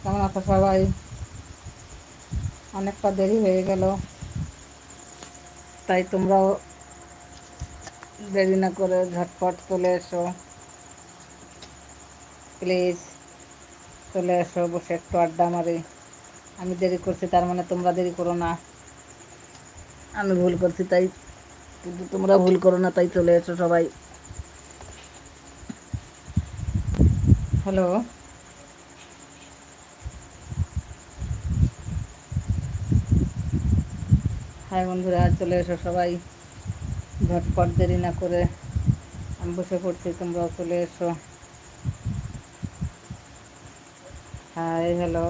কেমন আছো সবাই? অনেকটা দেরি হয়ে গেল। তাই তোমরাও দেরি না করে ঝটপট চলে এসো। প্লিজ চলে এসো, বসে একটু আড্ডা মারি। আমি দেরি করছি, তার মানে তোমরা দেরি করো না। আমি ভুল করছি, তাই কিন্তু তোমরা ভুল করো না, তাই চলে এসো সবাই। হ্যালো। হাই বন্ধুরা, চলে এসো সবাই। ঝটপট দেরি না করে আমি বসে পড়ছি, তোমরাও চলে এসো। Hi, hello.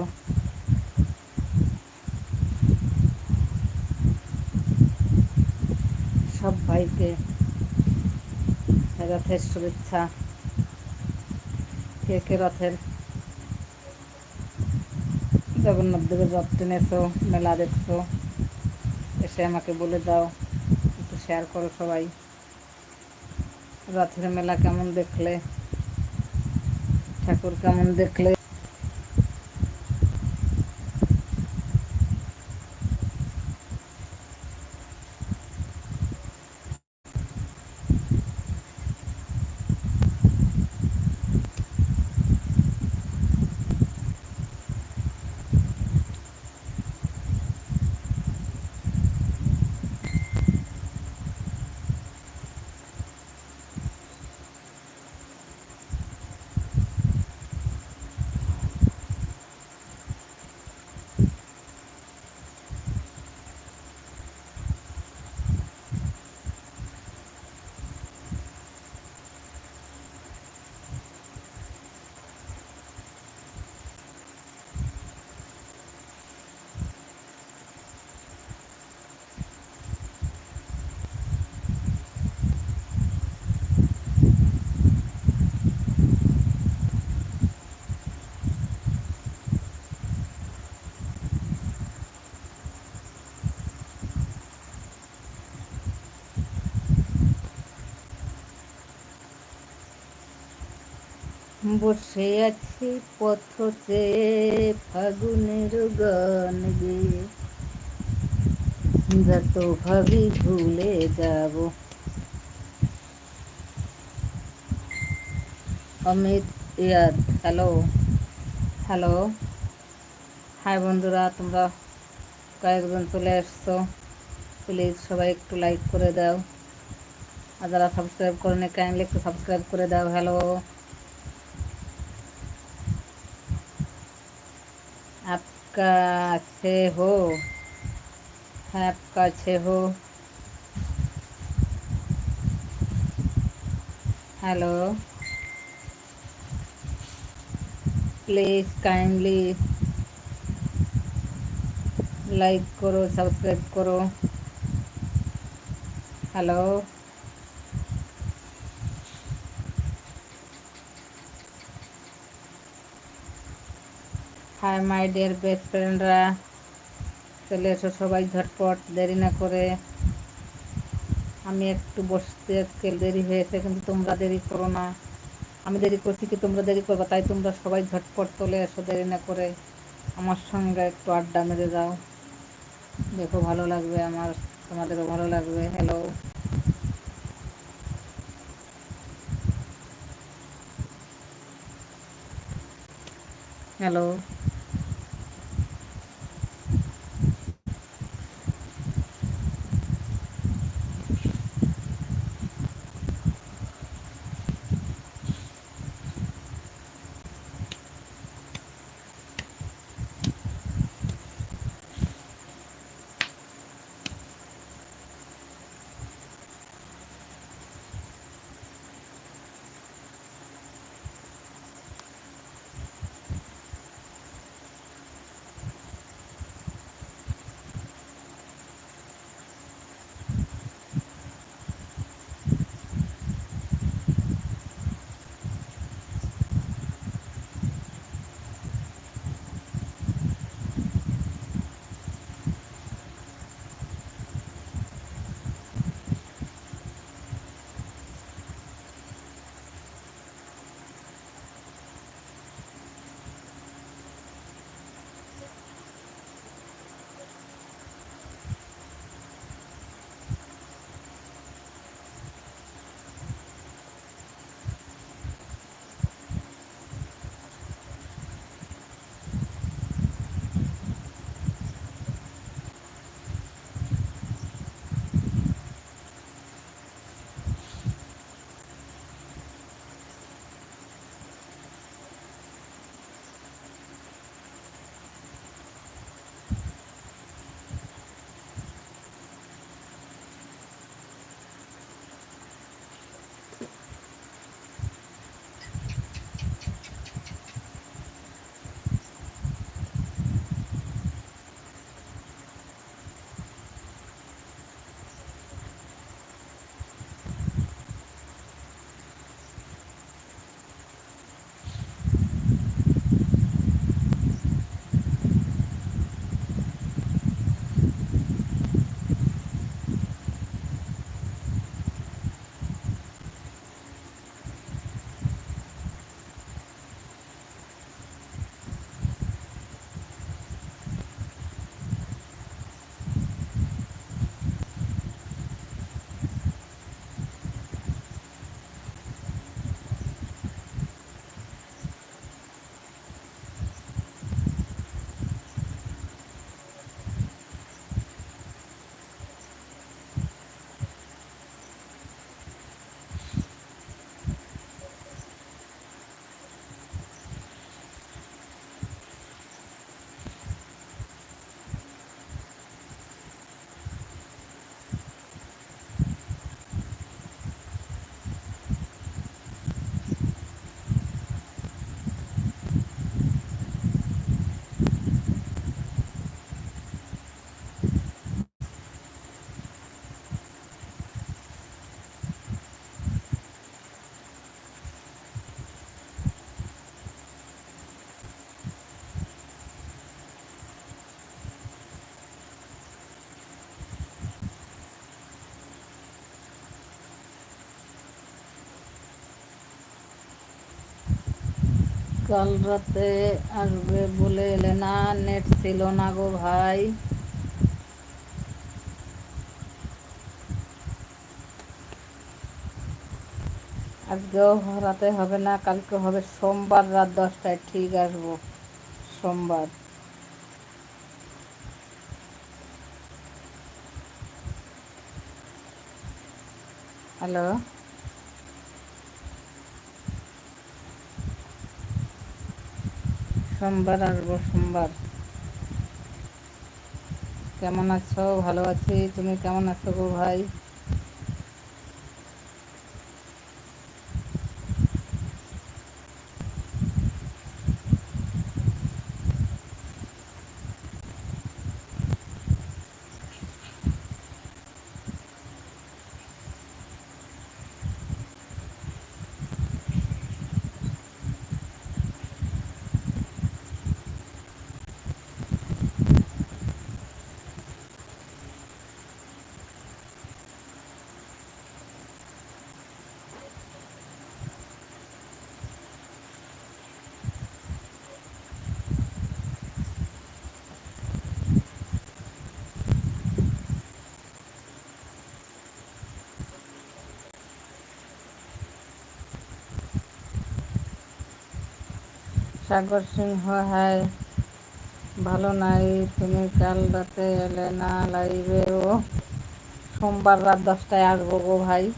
সব ভাইকে রথের শুভেচ্ছা কে কে রথের জগন্নাথ দেবের রথ টেনেছো মেলা দেখছ। এসে আমাকে বলে দাও, একটু শেয়ার করো সবাই। রথের মেলা কেমন দেখলে? ঠাকুর কেমন দেখলে? বসে আছি পথ ফাগুনের গান গিয়ে। যত ভাবি ভুলে যাব। অমিত ইয়াদ হ্যালো। হ্যালো। হাই বন্ধুরা, তোমরা কয়েকজন চলে আসছো। প্লিজ সবাই একটু লাইক করে দাও। আর যারা সাবস্ক্রাইব করে করেনি, কাইন্ডলি একটু সাবস্ক্রাইব করে দাও। হ্যালো। हो। है आपका से हो। हेलो। प्लीज़ काइंडली लाइक करो सब्सक्राइब करो। Hello. Hi my dear best ফ্রেন্ডরা চলে এসো সবাই ঝটপট, দেরি না করে। আমি একটু বসতে আজকে দেরি হয়েছে, কিন্তু তোমরা দেরি করো না। আমি দেরি করছি কি তোমরা দেরি করব? তাই তোমরা সবাই ঝটপট চলে এসো, দেরি না করে। আমার সঙ্গে একটু আড্ডা মেরে যাও। দেখো ভালো লাগবে আমার, তোমাদেরও ভালো লাগবে। হ্যালো হ্যালো কাল রাতে আসবে বলে এলে, না, নেট ছিল না গো ভাই। আজকেও রাতে হবে না, কালকে হবে সোমবার রাত দশটায় ঠিক আসব, সোমবার। হ্যালো? সোমবার আসব সোমবার। কেমন আছো? ভালো আছি? তুমি কেমন আছো গো ভাই? সাগর সিংহ হ্যাঁ। ভালো নাই, তুমি কাল রাতে এলে না লাইভে ও, সোমবার রাত দশটায় আসব গো ভাই।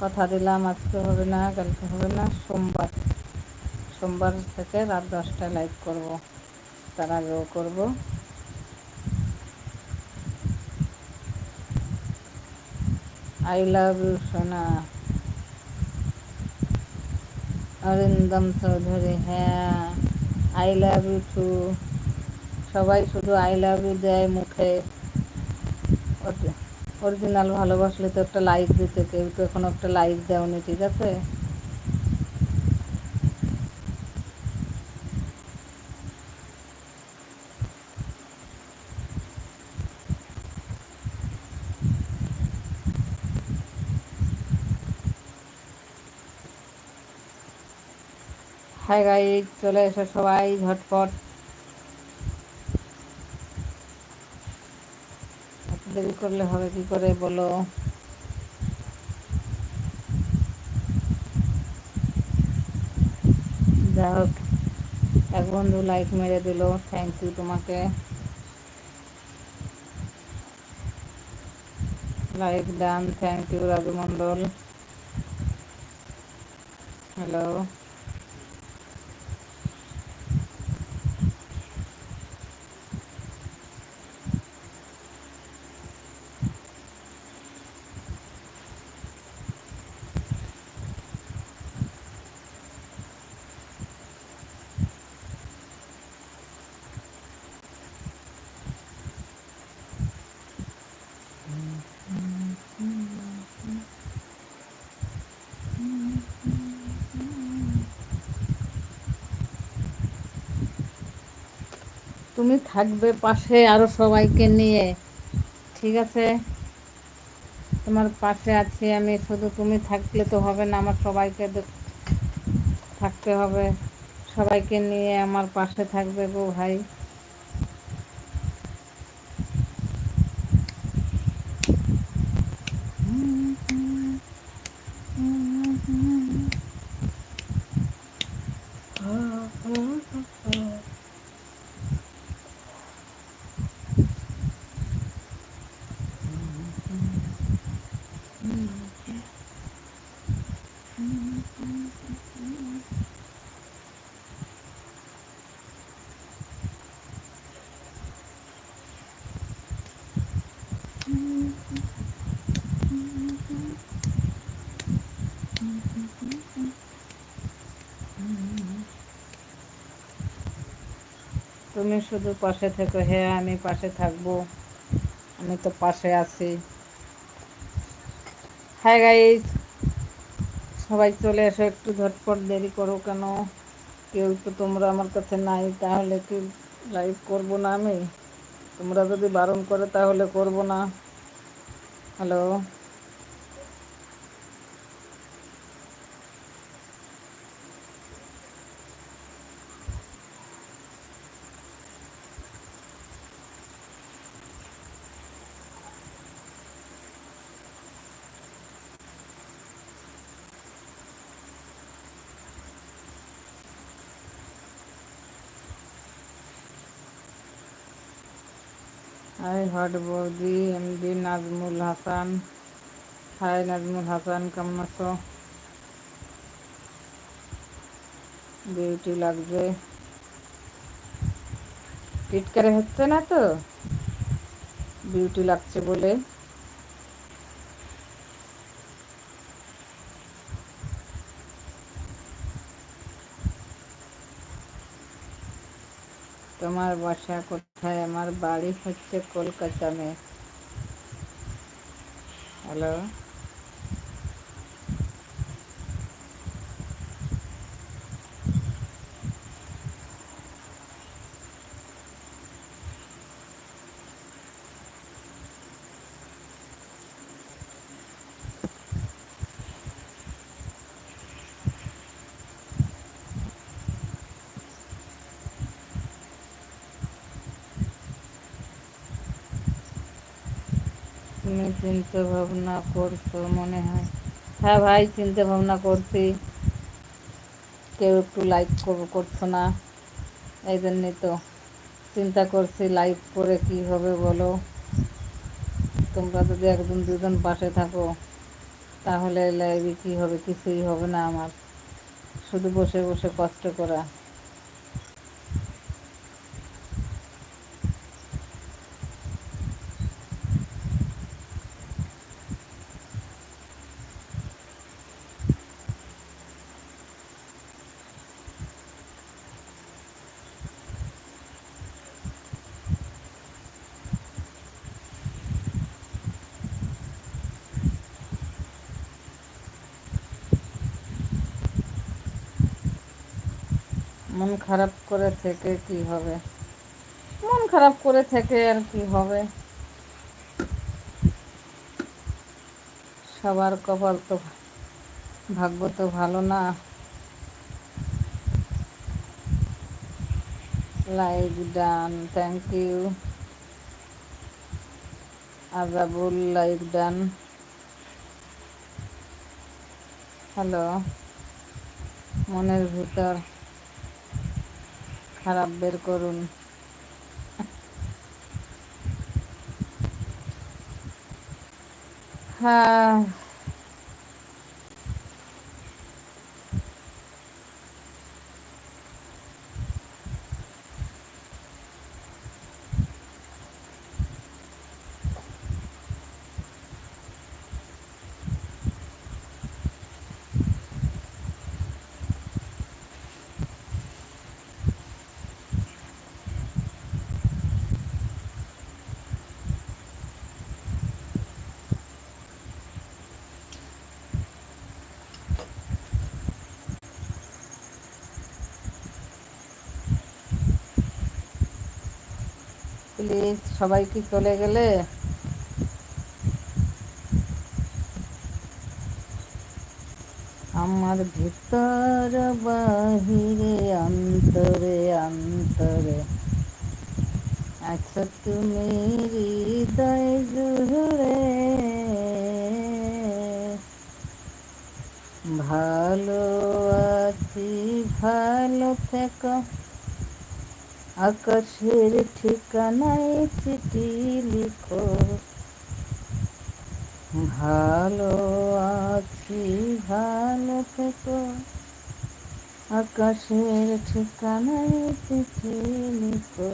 কথা দিলাম, আজকে হবে না, কালকে হবে না, সোমবার। সোমবার থেকে রাত দশটায় লাইভ করব। তার আগেও করব। আই লাভ ইউ সোনা। অরিন্দম চৌধুরী হ্যাঁ আই লাভ ইউ টু সবাই শুধু আই লাভ ইউ দেয় মুখে। অরিজিনাল ভালোবাসলে তো একটা লাইক দিতে, কেউ তো এখন একটা লাইক দেওনি, ঠিক আছে? হাই গাই চলে এসো সবাই ঝটপট। দেরি করলে হবে কি করে বলো? যাই হোক, এক বন্ধু লাইক মেরে দিল থ্যাংক ইউ তোমাকে। Like done thank you Raju Mondal. Hello তুমি থাকবে পাশে আরও সবাইকে নিয়ে, ঠিক আছে? তোমার পাশে আছি আমি, শুধু তুমি থাকলে তো হবে না, আমার সবাইকে থাকতে হবে। সবাইকে নিয়ে আমার পাশে থাকবে গো ভাই। তুমি শুধু পাশে থেকো। হ্যাঁ আমি পাশে থাকব। আমি তো পাশে আছি। হ্যাঁ গাইজ সবাই চলে এসো, একটু ঝটপট দেরি করো কেন? কেউ তো তোমরা আমার কাছে নাই, তাহলে কি লাইভ করব না আমি? তোমরা যদি বারণ করে, তাহলে করব না। হ্যালো হাই হট বৌদি M MD Nazmul Hasan. Hi Nazmul Hasan, কেমন আছো? বিউটি লাগবে। টিটকারে হচ্ছে না তো? বিউটি লাগছে বলে। তোমার বাসা কোথায়? আমার বাড়ি হচ্ছে কলকাতা মে। হ্যালো তুমি চিন্তা ভাবনা করছ মনে হয়। হ্যাঁ ভাই, চিন্তা ভাবনা করছি। কেউ একটু লাইক করছ না? এই জন্যই তো চিন্তা করছি লাইভ করে কি হবে বলো? তোমরা যদি একজন, দুজন পাশে থাকো, তাহলে লাইভে কী হবে কিছুই হবে না আমার। শুধু বসে বসে কষ্ট করা মন খারাপ করে থেকে কি হবে? মন খারাপ করে থেকে আর কি হবে? সবার কপাল তো ভাগ্য তো ভালো না। Like done thank you Azabul like done. Hello, মনের ভিতর। খারাপ বের করুন। হ্যাঁ। প্লিজ সবাই কি চলে গেলে? আমার ভিতর বাহিরে, অন্তরে অন্তরে। আচ্ছা তুমি হৃদয় জুড়ে। ভালো আছি, ভালো থেকো। আকাশের ঠিকানায় চিঠি লিখো। ভালো আছি, ভালো থেকো। আকাশের ঠিকানায় চিঠি লিখো।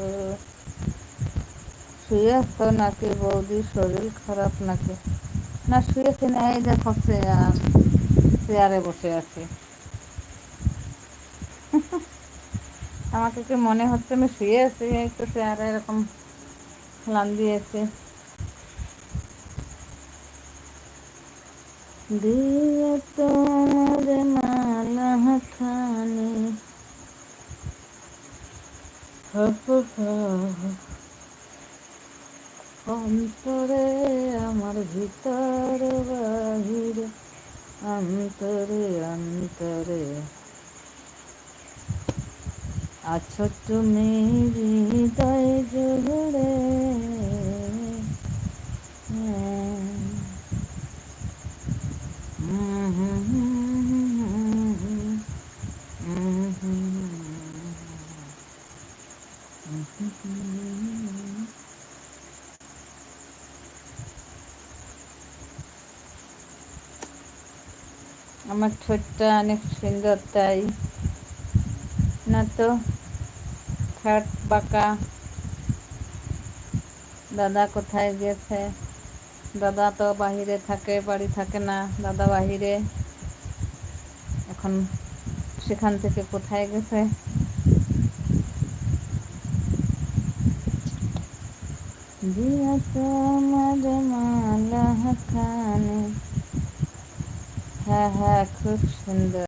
শুয়েছ নাকি বৌদি? শরীর খারাপ নাকি? না শুয়েছে না এই দেখো চেয়ারে বসে আছে। আমাকে কি মনে হচ্ছে আমি শুয়ে আছি? একটু চেয়ারে এরকম লান দিয়েছে। দিয়ে তোমার মালা খানি অন্তরে আমার ভিতর বাহিরে, অন্তরে অন্তরে। আছো তুমি হৃদয় জুড়ে। আমার ঠোঁটটা অনেক সুন্দর তাই। না তো ঠাট বাঁকা। দাদা কোথায় গেছে? দাদা তো বাহিরে থাকে, বাড়ি থাকে না। দাদা বাহিরে। এখন সেখান থেকে কোথায় গেছে? খানে হ্যাঁ হ্যাঁ খুব সুন্দর।